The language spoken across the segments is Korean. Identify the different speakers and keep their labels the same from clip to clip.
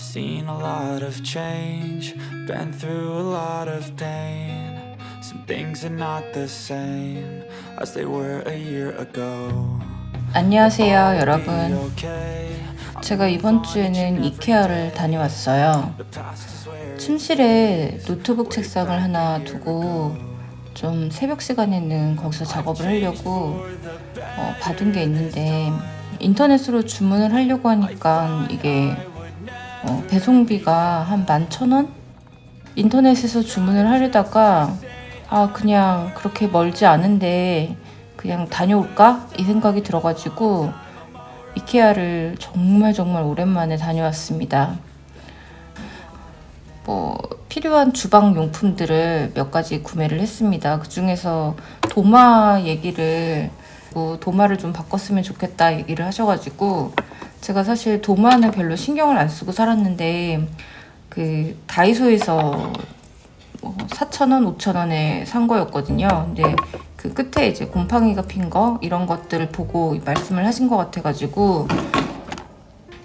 Speaker 1: seen a lot of change, been through a lot of pain. Some things are not the same as they were a year ago.
Speaker 2: 안녕하세요, 여러분. 제가 이번 주에는 이케아를 다녀왔어요. 침실에 노트북 책상을 하나 두고 좀 새벽 시간에는 거기서 작업을 하려고 어, 받은 게 있는데 인터넷으로 주문을 하려고 하니까 이게 어, 배송비가 한 11,000원? 인터넷에서 주문을 하려다가 아 그냥 그렇게 멀지 않은데 그냥 다녀올까? 이 생각이 들어가지고 이케아를 정말 정말 오랜만에 다녀왔습니다. 뭐 필요한 주방 용품들을 몇 가지 구매를 했습니다. 그 중에서 도마 얘기를 뭐 도마를 좀 바꿨으면 좋겠다 얘기를 하셔가지고 제가 사실 도마는 별로 신경을 안 쓰고 살았는데 그 다이소에서 뭐 4,000원, 5,000원에 산 거였거든요. 근데 그 끝에 이제 곰팡이가 핀 거 이런 것들을 보고 말씀을 하신 것 같아가지고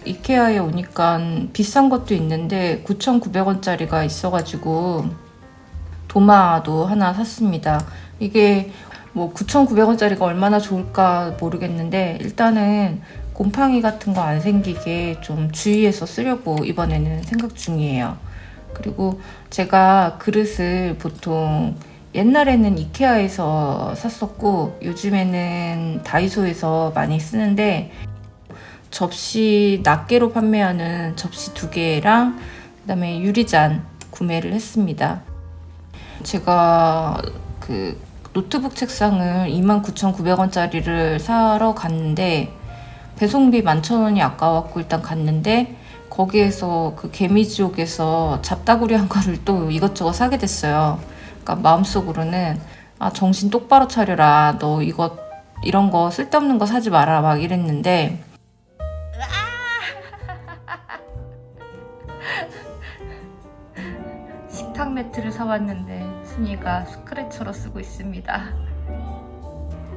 Speaker 2: 이케아에 오니까 비싼 것도 있는데 9,900원짜리가 있어가지고 도마도 하나 샀습니다. 이게 뭐 9,900원짜리가 얼마나 좋을까 모르겠는데 일단은 곰팡이 같은 거 안 생기게 좀 주의해서 쓰려고 이번에는 생각 중이에요. 그리고 제가 그릇을 보통 옛날에는 이케아에서 샀었고 요즘에는 다이소에서 많이 쓰는데 접시 낱개로 판매하는 접시 두 개랑 그다음에 유리잔 구매를 했습니다. 제가 그 노트북 책상을 29,900원짜리를 사러 갔는데 배송비 11,000원이 아까웠고 일단 갔는데 거기에서 그 개미지옥에서 잡다구리 한 거를 또 이것저것 사게 됐어요. 그러니까 마음속으로는 아 정신 똑바로 차려라. 너 이거 이런 거 쓸데없는 거 사지 마라 막 이랬는데 식탁 매트를 사왔는데 순이가 스크래처로 쓰고 있습니다.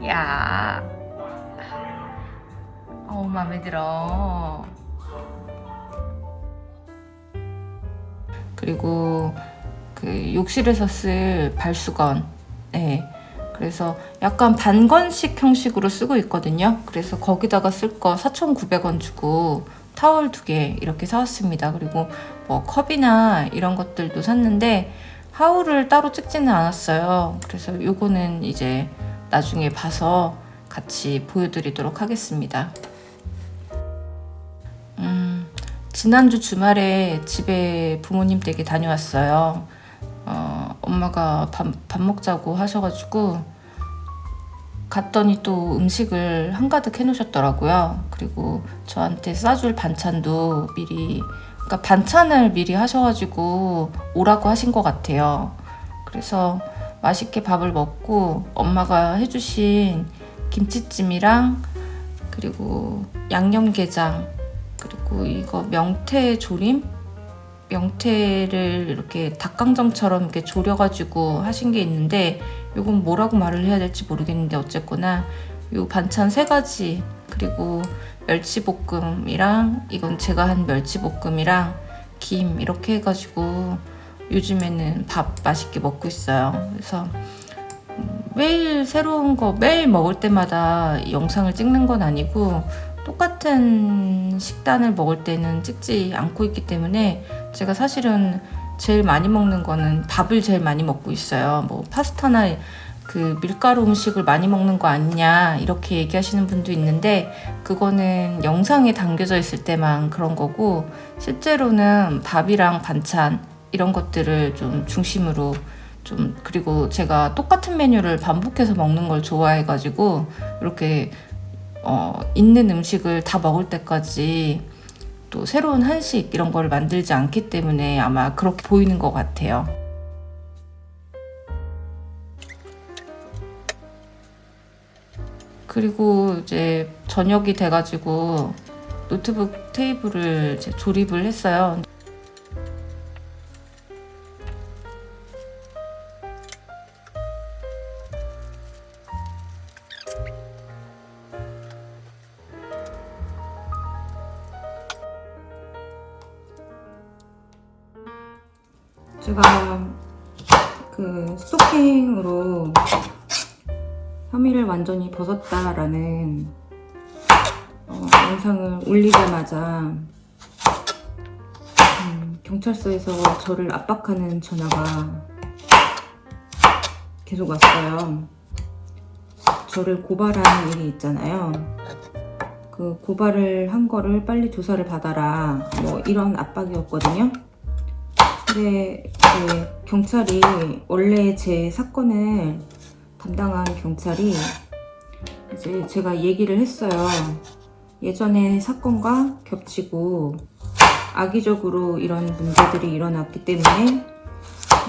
Speaker 2: 야, 어우 마음에 들어. 그리고 그 욕실에서 쓸 발수건, 네. 그래서 약간 반건식 형식으로 쓰고 있거든요. 그래서 거기다가 쓸 거 4,900원 주고 타월 두 개 이렇게 사왔습니다. 그리고 뭐 컵이나 이런 것들도 샀는데 하울을 따로 찍지는 않았어요. 그래서 요거는 이제 나중에 봐서 같이 보여드리도록 하겠습니다. 음, 지난주 주말에 집에 부모님 댁에 다녀왔어요. 어, 엄마가 밥, 밥 먹자고 하셔가지고 갔더니 또 음식을 한가득 해놓으셨더라고요. 그리고 저한테 싸줄 반찬도 미리, 그러니까 반찬을 미리 하셔가지고 오라고 하신 것 같아요. 그래서 맛있게 밥을 먹고 엄마가 해주신 김치찜이랑 그리고 양념게장 그리고 이거 명태 조림 명태를 이렇게 닭강정처럼 이렇게 졸여가지고 하신 게 있는데 이건 뭐라고 말을 해야 될지 모르겠는데 어쨌거나 요 반찬 세 가지 그리고 멸치볶음이랑 이건 제가 한 멸치볶음이랑 김 이렇게 해가지고 요즘에는 밥 맛있게 먹고 있어요. 그래서 음, 매일 새로운 거 매일 먹을 때마다 영상을 찍는 건 아니고 똑같은 식단을 먹을 때는 찍지 않고 있기 때문에 제가 사실은 제일 많이 먹는 거는 밥을 제일 많이 먹고 있어요. 뭐 파스타나 그 밀가루 음식을 많이 먹는 거 아니냐 이렇게 얘기하시는 분도 있는데 그거는 영상에 담겨져 있을 때만 그런 거고 실제로는 밥이랑 반찬 이런 것들을 좀 중심으로 좀 그리고 제가 똑같은 메뉴를 반복해서 먹는 걸 좋아해가지고 이렇게 어, 있는 음식을 다 먹을 때까지 또 새로운 한식 이런 거를 만들지 않기 때문에 아마 그렇게 보이는 것 같아요. 그리고 이제 저녁이 돼가지고 노트북 테이블을 조립을 했어요. 벗었다라는 어, 영상을 올리자마자 음, 경찰서에서 저를 압박하는 전화가 계속 왔어요. 저를 고발하는 일이 있잖아요. 그 고발을 한 거를 빨리 조사를 받아라. 뭐 이런 압박이었거든요. 근데 그 경찰이 원래 제 사건을 담당한 경찰이 이제 제가 얘기를 했어요. 예전에 사건과 겹치고 악의적으로 이런 문제들이 일어났기 때문에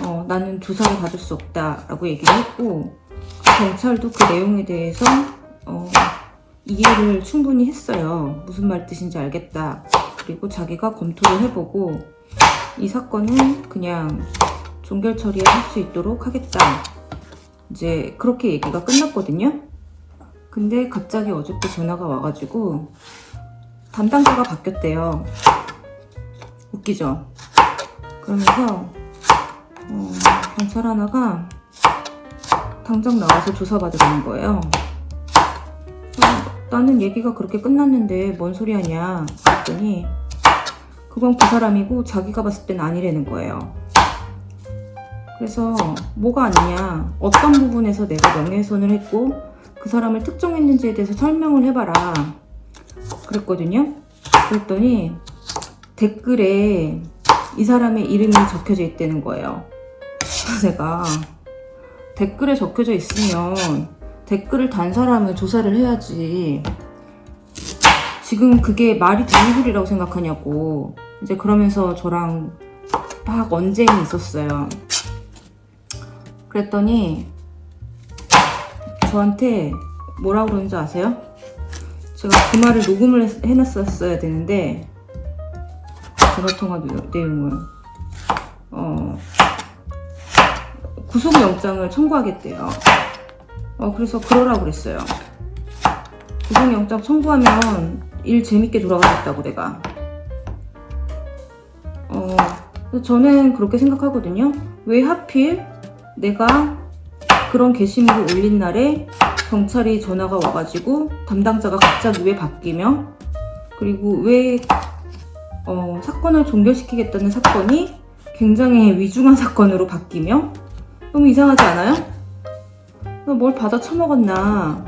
Speaker 2: 어, 나는 조사를 받을 수 없다라고 얘기를 했고 경찰도 그 내용에 대해서 어, 이해를 충분히 했어요. 무슨 말 뜻인지 알겠다. 그리고 자기가 검토를 해보고 이 사건은 그냥 종결 처리할 수 있도록 하겠다. 이제 그렇게 얘기가 끝났거든요. 근데 갑자기 어저께 전화가 와가지고 담당자가 바뀌었대요. 웃기죠? 그러면서 어, 경찰 하나가 당장 나와서 조사받으라는 거예요. 어, 나는 얘기가 그렇게 끝났는데 뭔 소리 하냐 그랬더니 그건 그 사람이고 자기가 봤을 땐 아니라는 거예요. 그래서 뭐가 아니냐 어떤 부분에서 내가 명예훼손을 했고 그 사람을 특정했는지에 대해서 설명을 해봐라 그랬거든요. 그랬더니 댓글에 이 사람의 이름이 적혀져 있다는 거예요. 제가 댓글에 적혀져 있으면 댓글을 단 사람은 조사를 해야지. 지금 그게 말이 되는 소리라고 생각하냐고. 이제 그러면서 저랑 막 언쟁이 있었어요. 그랬더니 저한테 뭐라고 그러는지 아세요? 제가 그 말을 녹음을 했- 해놨었어야 되는데 전화 통화 내- 내용을 어 구속영장을 청구하겠대요. 어 그래서 그러라고 그랬어요. 구속영장 청구하면 일 재밌게 돌아가겠다고 내가. 어 저는 그렇게 생각하거든요. 왜 하필 내가 그런 게시물을 올린 날에 경찰이 전화가 와가지고 담당자가 갑자기 왜 바뀌며 그리고 왜 어, 사건을 종결시키겠다는 사건이 굉장히 위중한 사건으로 바뀌며 너무 이상하지 않아요? 뭘 받아 처먹었나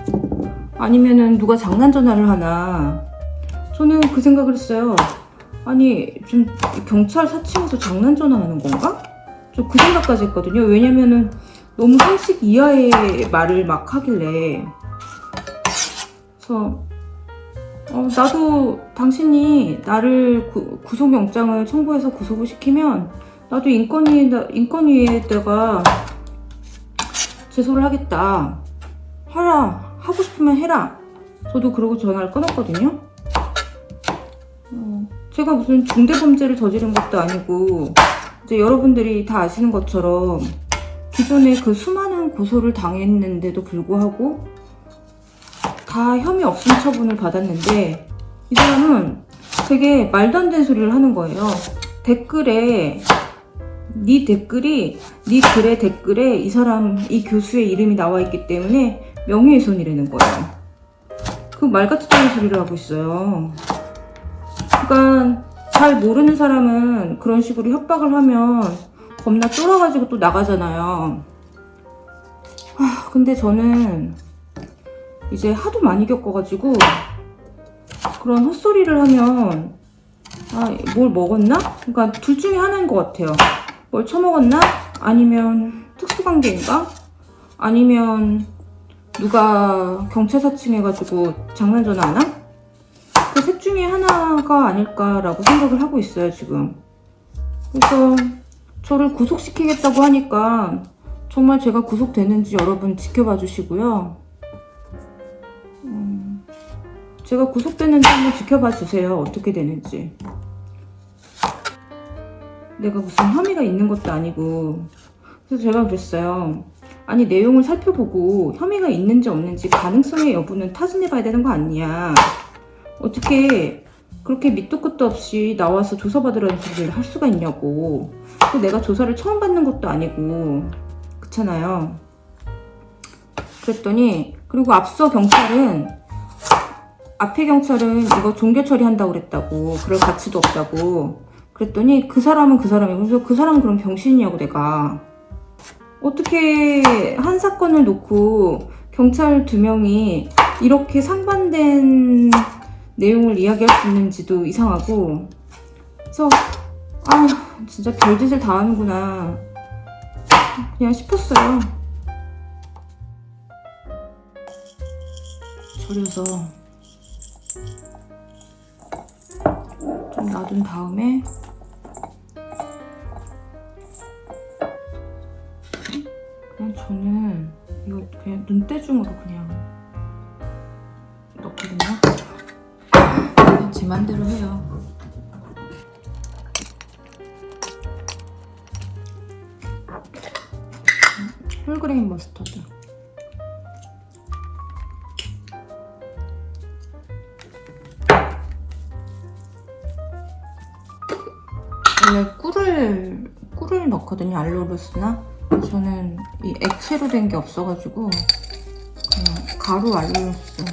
Speaker 2: 아니면은 누가 장난 전화를 하나 저는 그 생각을 했어요 아니 좀 경찰 사칭해서 장난 전화하는 건가? 저그 생각까지 했거든요 왜냐면은 너무 상식 이하의 말을 막 하길래 그래서 어, 나도 당신이 나를 구, 구속영장을 청구해서 구속을 시키면 나도 인권위에, 인권위에다가 제소를 하겠다. 하라. 하고 싶으면 해라. 저도 그러고 전화를 끊었거든요. 어, 제가 무슨 중대범죄를 저지른 것도 아니고 이제 여러분들이 다 아시는 것처럼 기존에 그 수많은 고소를 당했는데도 불구하고 다 혐의 없음 처분을 받았는데 이 사람은 되게 말도 안 되는 소리를 하는 거예요. 댓글에 네 댓글이 네 글의 댓글에 이 사람 이 교수의 이름이 나와 있기 때문에 명예훼손이라는 거예요. 그 말같지 않은 소리를 하고 있어요. 그러니까 잘 모르는 사람은 그런 식으로 협박을 하면 겁나 쫄아가지고 또 나가잖아요. 아, 근데 저는 이제 하도 많이 겪어가지고 그런 헛소리를 하면 아, 뭘 먹었나? 그러니까 둘 중에 하나인 것 같아요. 뭘 처먹었나? 아니면 특수관계인가? 아니면 누가 경찰 사칭해가지고 장난 전화 하나? 그 셋 중에 하나가 아닐까라고 생각을 하고 있어요, 지금. 그래서 저를 구속시키겠다고 하니까 정말 제가 구속되는지 여러분 지켜봐 주시고요. 음, 제가 구속되는지 한번 지켜봐 주세요. 어떻게 되는지. 내가 무슨 혐의가 있는 것도 아니고. 그래서 제가 그랬어요. 아니, 내용을 살펴보고 혐의가 있는지 없는지 가능성의 여부는 타진해 봐야 되는 거 아니냐. 어떻게 그렇게 밑도 끝도 없이 나와서 조사받으라는 소리를 할 수가 있냐고. 또 내가 조사를 처음 받는 것도 아니고, 그렇잖아요. 그랬더니, 그리고 앞서 경찰은, 앞에 경찰은 이거 종교 처리한다고 그랬다고, 그럴 가치도 없다고. 그랬더니 그 사람은 그 사람이고, 그래서 그 사람은 그럼 병신이냐고 내가. 어떻게 한 사건을 놓고 경찰 두 명이 이렇게 상반된 내용을 이야기할 수 있는지도 이상하고. 그래서 아 진짜 별짓을 다 하는구나. 그냥 싶었어요. 절여서. 좀 놔둔 다음에 알로르스나? 저는 이 액체로 된 게 없어가지고 그냥 가루 알로르스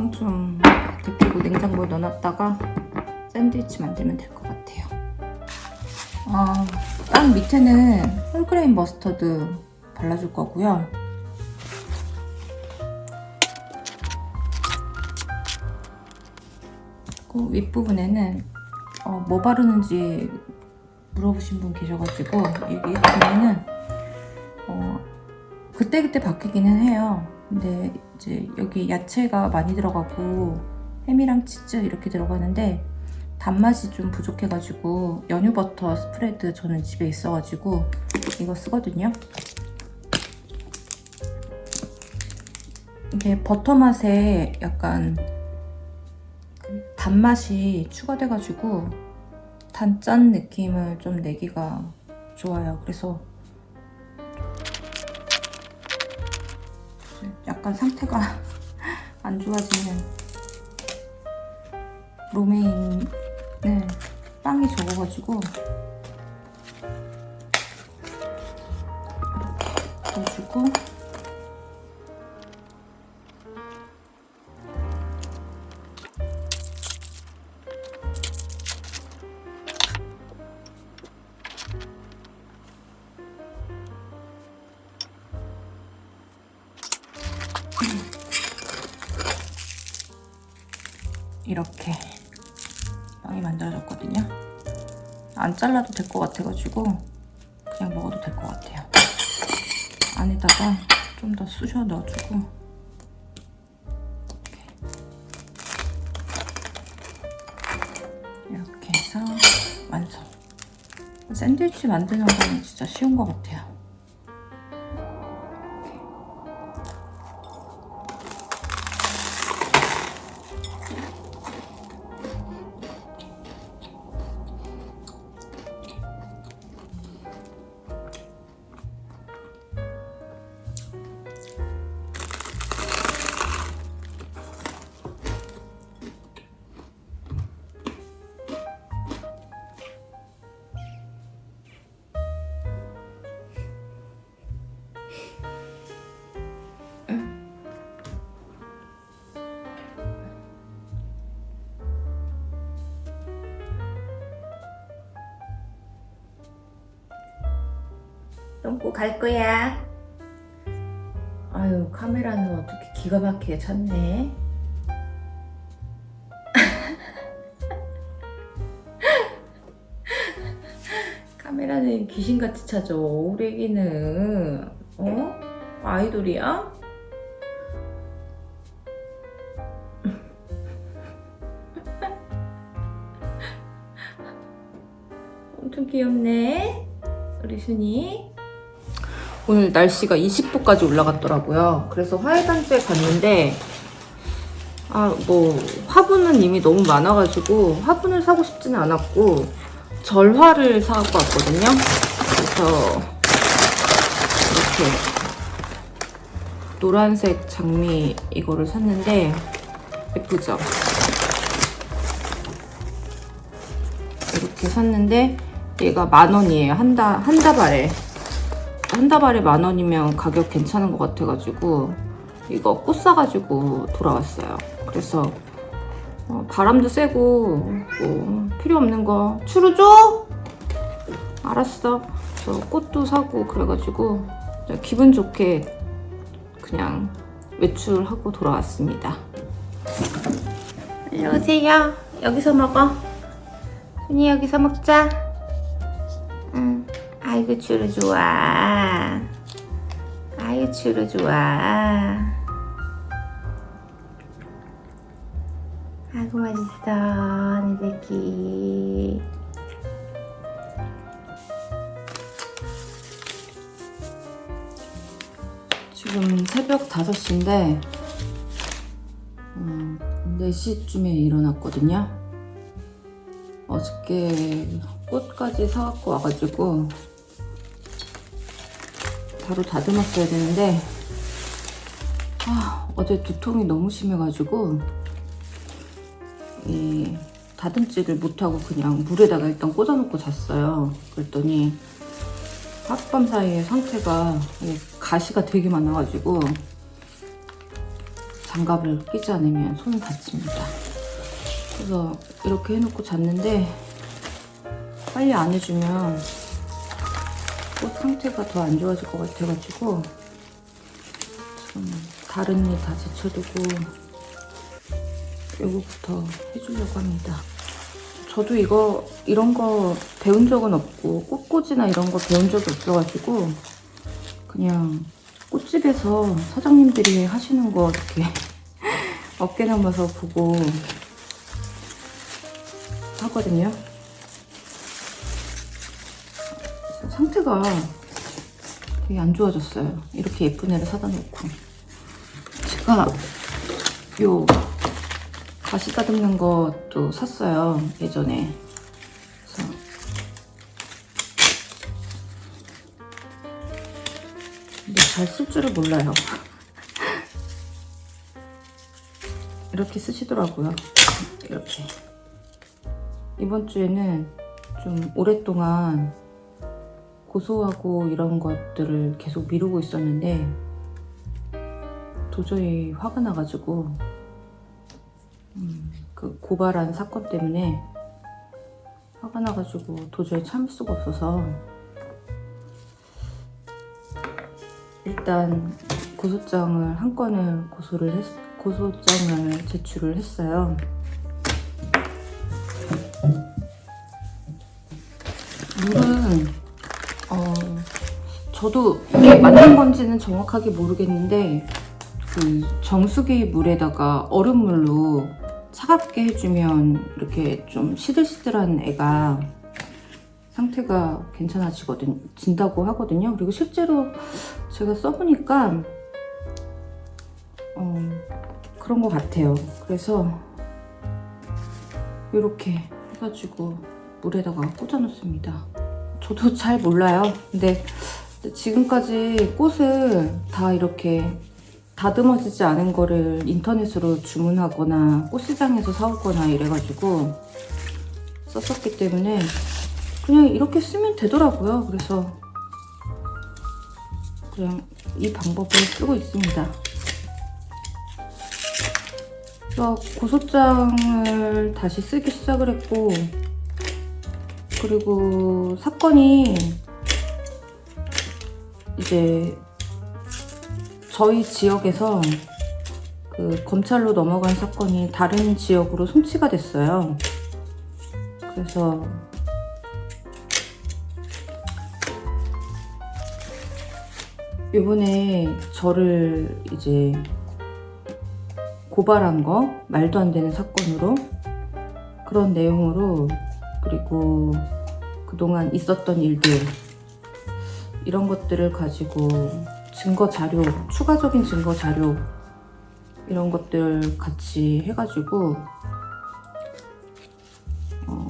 Speaker 2: 빵 좀 데피고 냉장고에 넣어놨다가 샌드위치 만들면 될 것 같아요. 아, 빵 밑에는 홀그레인 머스터드 발라줄 거고요. 그 윗부분에는 어, 뭐 바르는지 물어보신 분 계셔가지고 여기 보면은 어, 그때그때 바뀌기는 해요. 근데 이제 여기 야채가 많이 들어가고 햄이랑 치즈 이렇게 들어가는데 단맛이 좀 부족해가지고 연유 버터 스프레드 저는 집에 있어가지고 이거 쓰거든요. 이게 버터 맛에 약간 그 단맛이 추가돼가지고 단짠 느낌을 좀 내기가 좋아요. 그래서 약간 상태가 안 좋아지는 로메인. 네, 빵이 적어가지고 만들어졌거든요. 안 잘라도 될 것 같아가지고 그냥 먹어도 될 것 같아요. 안에다가 좀 더 쑤셔 넣어주고 이렇게. 해서 완성. 샌드위치 만드는 거는 진짜 쉬운 것 같아요. 똥꼬 갈 거야. 아유, 카메라는 어떻게 기가 막히게 찾네. 카메라는 귀신같이 찾아. 오래기는. 어? 아이돌이야? 엄청 귀엽네. 우리 순이. 오늘 날씨가 20도까지 올라갔더라고요. 그래서 화해단지에 갔는데 아 뭐 화분은 이미 너무 많아가지고 화분을 사고 싶지는 않았고 절화를 사갖고 왔거든요. 그래서 이렇게 노란색 장미 이거를 샀는데 예쁘죠? 이렇게 샀는데 얘가 만 원이에요. 한 다, 한 다발에. 한 다발에 만 원이면 가격 괜찮은 것 같아가지고 이거 꽃 사가지고 돌아왔어요. 그래서 어, 바람도 세고 뭐 필요 없는 거 추루 줘? 알았어. 저 꽃도 사고 그래가지고 기분 좋게 그냥 외출하고 돌아왔습니다. 일로 오세요. 여기서 먹어. 순이 여기서 먹자. 응. 아이고 추루 좋아. 아이고 추루 좋아. 아이고 맛있어 내 새끼. 지금 새벽 5시인데 음, 4시쯤에 일어났거든요. 어저께 꽃까지 사갖고 와가지고 바로 다듬었어야 되는데 아, 어제 두통이 너무 심해가지고 이 다듬지를 못하고 그냥 물에다가 일단 꽂아놓고 잤어요. 그랬더니 하룻밤 사이에 상태가 이 가시가 되게 많아가지고 장갑을 끼지 않으면 손을 다칩니다. 그래서 이렇게 해놓고 잤는데 빨리 안 해주면 꽃 상태가 더 안 좋아질 것 같아가지고 지금 다른 일 다 제쳐두고 요거부터 해주려고 합니다. 저도 이거 이런 거 배운 적은 없고 꽃꽂이나 이런 거 배운 적이 없어가지고 그냥 꽃집에서 사장님들이 하시는 거 이렇게 어깨 넘어서 보고 하거든요. 상태가 되게 안 좋아졌어요. 이렇게 예쁜 애를 사다 놓고. 제가 요 가시 다듬는 것도 샀어요. 예전에. 그래서 근데 잘 쓸 줄을 몰라요. 이렇게 쓰시더라고요. 이렇게. 이번 주에는 좀 오랫동안 고소하고 이런 것들을 계속 미루고 있었는데 도저히 화가 나가지고 음, 그 고발한 사건 때문에 화가 나가지고 도저히 참을 수가 없어서 일단 고소장을 한 건을 고소를 했, 고소장을 제출을 했어요. 물은 어 저도 이게 맞는 건지는 정확하게 모르겠는데 그 정수기 물에다가 얼음물로 차갑게 해주면 이렇게 좀 시들시들한 애가 상태가 괜찮아지거든 진다고 하거든요. 그리고 실제로 제가 써보니까 어, 그런 것 같아요. 그래서 이렇게 해가지고 물에다가 꽂아 놓습니다. 저도 잘 몰라요. 근데 지금까지 꽃을 다 이렇게 다듬어지지 않은 거를 인터넷으로 주문하거나 꽃시장에서 사오거나 이래가지고 썼었기 때문에 그냥 이렇게 쓰면 되더라고요. 그래서 그냥 이 방법을 쓰고 있습니다. 그래서 고소장을 다시 쓰기 시작을 했고 그리고 사건이 이제 저희 지역에서 그 검찰로 넘어간 사건이 다른 지역으로 송치가 됐어요. 그래서 이번에 저를 이제 고발한 거 말도 안 되는 사건으로 그런 내용으로 그리고 그동안 있었던 일들 이런 것들을 가지고 증거 자료, 추가적인 증거 자료 이런 것들 같이 해가지고 어,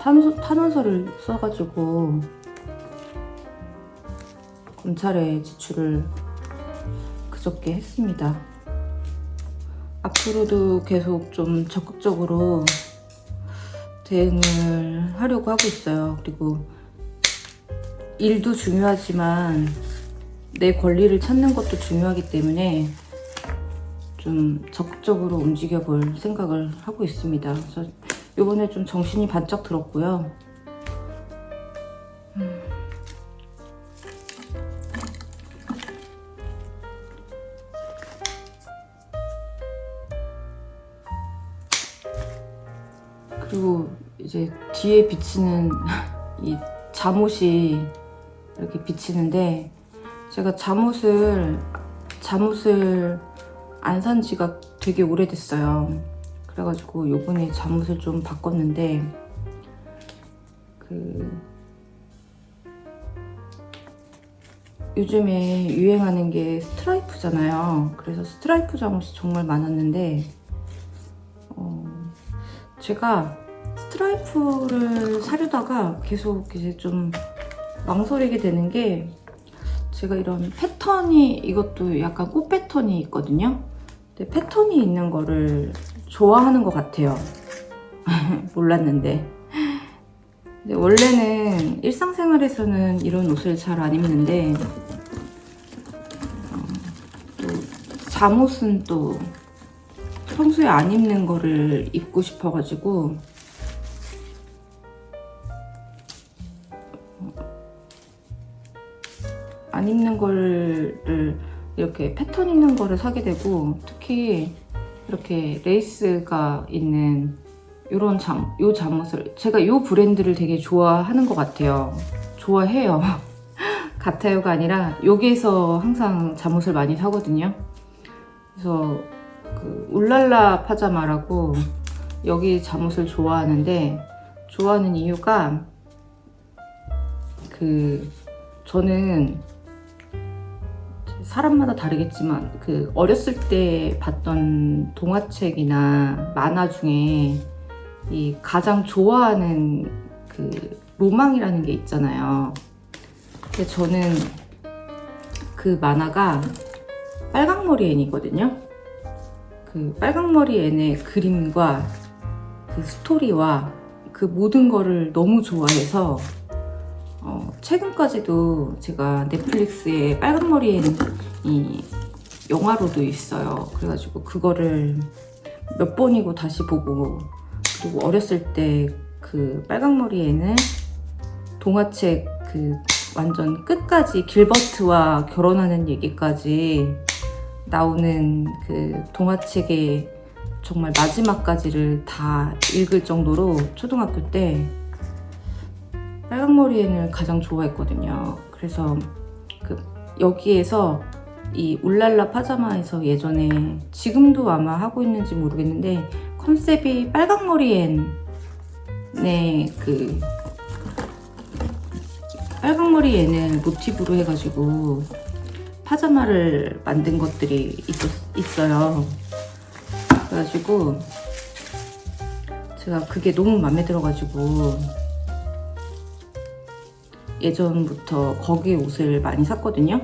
Speaker 2: 탄소, 탄원서를 써가지고 검찰에 제출을 그저께 했습니다. 앞으로도 계속 좀 적극적으로 대응을 하려고 하고 있어요. 그리고 일도 중요하지만 내 권리를 찾는 것도 중요하기 때문에 좀 적극적으로 움직여 볼 생각을 하고 있습니다. 그래서 이번에 좀 정신이 반짝 들었고요. 음. 그리고 이제 뒤에 비치는 이 잠옷이 이렇게 비치는데 제가 잠옷을 잠옷을 안 산 지가 되게 오래됐어요. 그래가지고 요번에 잠옷을 좀 바꿨는데 그 요즘에 유행하는 게 스트라이프잖아요. 그래서 스트라이프 잠옷이 정말 많았는데 어, 제가 스트라이프를 사려다가 계속 이제 좀 망설이게 되는 게 제가 이런 패턴이 이것도 약간 꽃 패턴이 있거든요. 근데 패턴이 있는 거를 좋아하는 것 같아요. 몰랐는데. 근데 원래는 일상생활에서는 이런 옷을 잘 안 입는데 어, 또 잠옷은 또 평소에 안 입는 거를 입고 싶어가지고 안 입는 거를 이렇게 패턴 있는 거를 사게 되고 특히 이렇게 레이스가 있는 요런 잠, 요 잠옷을 제가 요 브랜드를 되게 좋아하는 것 같아요. 좋아해요. 같아요가 아니라 여기에서 항상 잠옷을 많이 사거든요. 그래서 그 울랄라 파자마라고 여기 잠옷을 좋아하는데 좋아하는 이유가 그 저는 사람마다 다르겠지만 그 어렸을 때 봤던 동화책이나 만화 중에 이 가장 좋아하는 그 로망이라는 게 있잖아요. 근데 저는 그 만화가 빨강머리 앤이거든요. 그 빨강머리 앤의 그림과 그 스토리와 그 모든 거를 너무 좋아해서 어, 최근까지도 제가 넷플릭스에 빨간머리엔 이 영화로도 있어요. 그래가지고 그거를 몇 번이고 다시 보고 그리고 어렸을 때 그 빨강머리에는 동화책 그 완전 끝까지 길버트와 결혼하는 얘기까지 나오는 그 동화책의 정말 마지막까지를 다 읽을 정도로 초등학교 때 빨강머리엔을 가장 좋아했거든요. 그래서 그 여기에서 이 울랄라 파자마에서 예전에 지금도 아마 하고 있는지 모르겠는데 컨셉이 빨강머리엔의 그 빨강머리엔을 모티브로 해가지고 파자마를 만든 것들이 있었, 있어요. 그래가지고 제가 그게 너무 마음에 들어가지고 예전부터 거기 옷을 많이 샀거든요.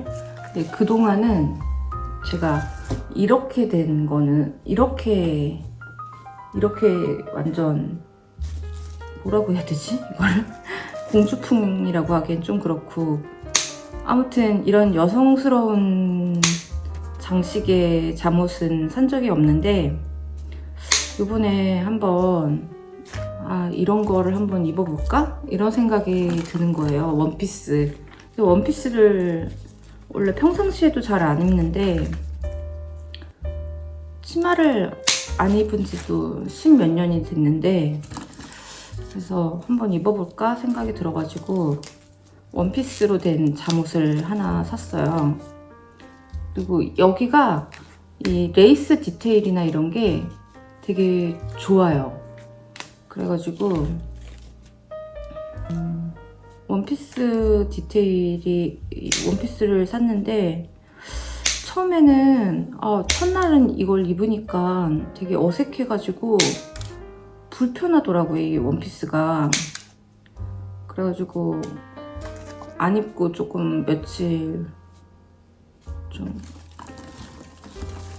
Speaker 2: 근데 그동안은 제가 이렇게 된 거는 이렇게 이렇게 완전 뭐라고 해야 되지? 이걸 공주풍이라고 하기엔 좀 그렇고 아무튼 이런 여성스러운 장식의 잠옷은 산 적이 없는데 이번에 한번 아 이런 거를 한번 입어볼까? 이런 생각이 드는 거예요 원피스. 원피스를 원래 평상시에도 잘 안 입는데 치마를 안 입은 지도 십몇 년이 됐는데 그래서 한번 입어볼까 생각이 들어가지고 원피스로 된 잠옷을 하나 샀어요. 그리고 여기가 이 레이스 디테일이나 이런 게 되게 좋아요 그래가지고 음, 원피스 디테일이 이 원피스를 샀는데 처음에는 아, 첫날은 이걸 입으니까 되게 어색해가지고 불편하더라고요 이 원피스가. 그래가지고 안 입고 조금 며칠 좀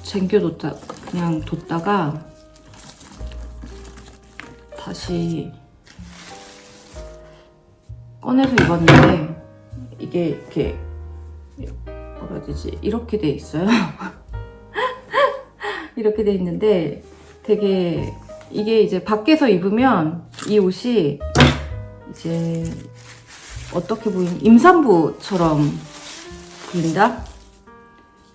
Speaker 2: 쟁겨뒀다 그냥 뒀다가 다시 꺼내서 입었는데 이게 이렇게 뭐라 해야 되지? 이렇게 돼 있어요. 이렇게 돼 있는데 되게 이게 이제 밖에서 입으면 이 옷이 이제 어떻게 보이면 임산부처럼 보인다?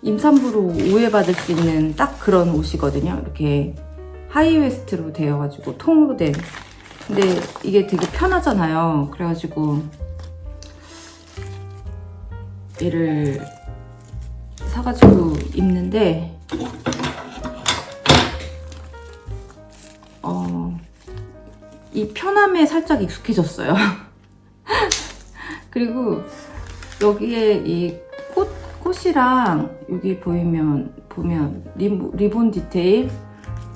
Speaker 2: 임산부로 오해받을 수 있는 딱 그런 옷이거든요. 이렇게 하이웨스트로 되어가지고 통으로 된 근데 이게 되게 편하잖아요. 그래가지고 얘를 사가지고 입는데 어, 이 편함에 살짝 익숙해졌어요. 그리고 여기에 이 꽃, 꽃이랑 여기 보이면 보면 리, 리본 디테일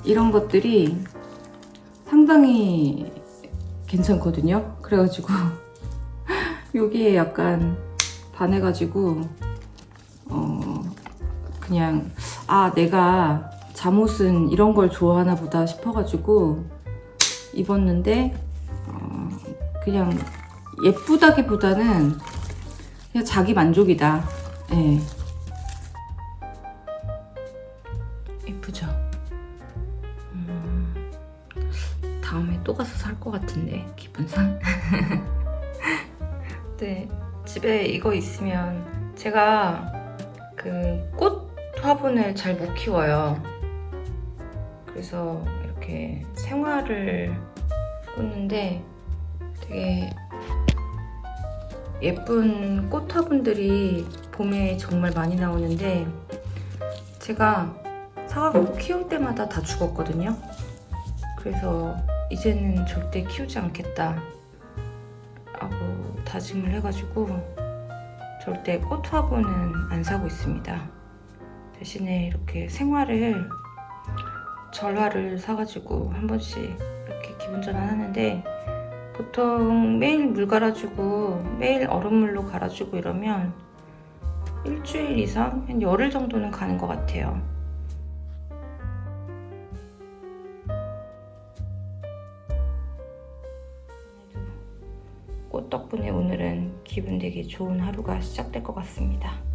Speaker 2: 이런 것들이 상당히 괜찮거든요. 그래가지고 여기에 약간 반해가지고 어 그냥 아 내가 잠옷은 이런 걸 좋아하나 보다 싶어가지고 입었는데 어 그냥 예쁘다기보다는 그냥 자기 만족이다. 예. 같은데 기분상. 네 집에 이거 있으면 제가 그 꽃 화분을 잘 못 키워요. 그래서 이렇게 생화를 꽂는데 되게 예쁜 꽃 화분들이 봄에 정말 많이 나오는데 제가 사갖고 키울 때마다 다 죽었거든요. 그래서 이제는 절대 키우지 않겠다 하고 다짐을 해가지고 절대 꽃 화분은 안 사고 있습니다. 대신에 이렇게 생화를 절화를 사가지고 한 번씩 이렇게 기분 전환하는데 보통 매일 물 갈아주고 매일 얼음물로 갈아주고 이러면 일주일 이상 한 열흘 정도는 가는 것 같아요. 덕분에 오늘은 기분 되게 좋은 하루가 시작될 것 같습니다.